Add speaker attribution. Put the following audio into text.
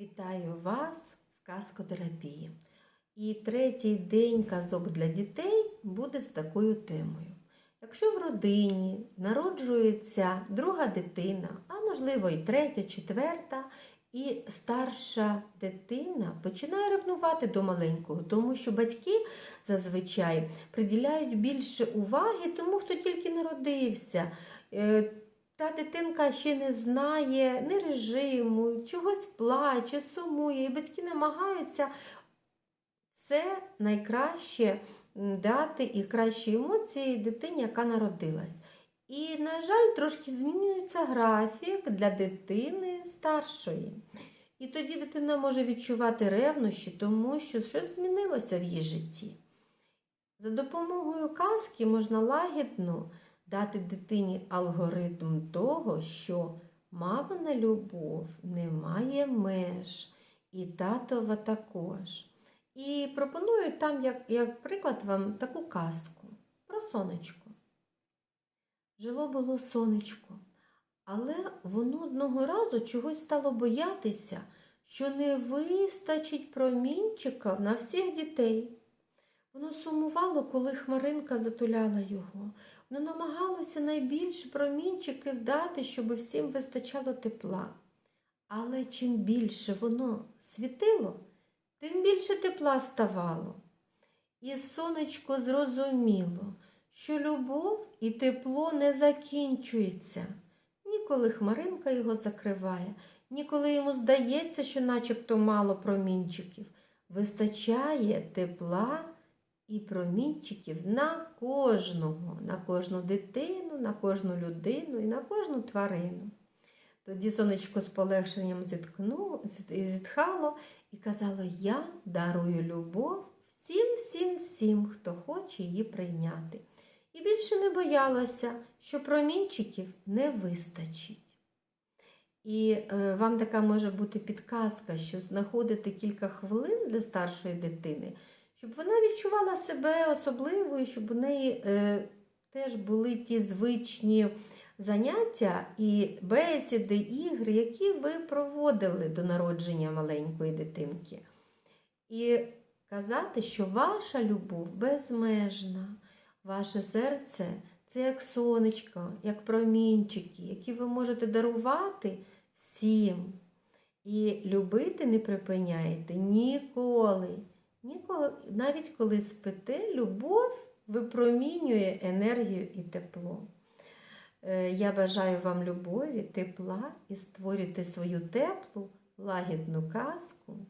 Speaker 1: Вітаю вас в казкотерапії. І третій день казок для дітей буде з такою темою. Якщо в родині народжується друга дитина, а можливо і третя, четверта, і старша дитина починає ревнувати до маленького, тому що батьки зазвичай приділяють більше уваги тому, хто тільки народився. Та дитинка ще не знає ні режиму, чогось плаче, сумує, і батьки намагаються все найкраще дати і кращі емоції дитині, яка народилась. І, на жаль, трошки змінюється графік для дитини старшої. І тоді дитина може відчувати ревнощі, тому що щось змінилося в її житті. За допомогою казки можна лагідно дати дитині алгоритм того, що мамина любов не має меж, і татова також. І пропоную там, як, як приклад, вам таку казку про сонечко. Жило було сонечко, але воно одного разу чогось стало боятися, що не вистачить промінчика на всіх дітей. Воно сумувало, коли хмаринка затуляла його. Воно намагалося найбільше промінчиків дати, щоб всім вистачало тепла. Але чим більше воно світило, тим більше тепла ставало. І сонечко зрозуміло, що любов і тепло не закінчується. Ніколи хмаринка його закриває, ніколи йому здається, що начебто мало промінчиків. Вистачає тепла і промінчиків на кожного, на кожну дитину, на кожну людину і на кожну тварину. Тоді сонечко з полегшенням зіткнуло, зітхало і казало: Я дарую любов всім, всім, всім, хто хоче її прийняти. І більше не боялося, що промінчиків не вистачить. І е, вам така може бути підказка, що знаходити кілька хвилин для старшої дитини, щоб вона відчувала себе особливою, щоб у неї е, теж були ті звичні заняття і бесіди, ігри, які ви проводили до народження маленької дитинки. І казати, що ваша любов безмежна, ваше серце це як сонечко, як промінчики, які ви можете дарувати всім. І любити не припиняєте ніколи. Ніколи, навіть коли спите, любов випромінює енергію і тепло. Е, Я бажаю вам любові, тепла і створюйте свою теплу, лагідну казку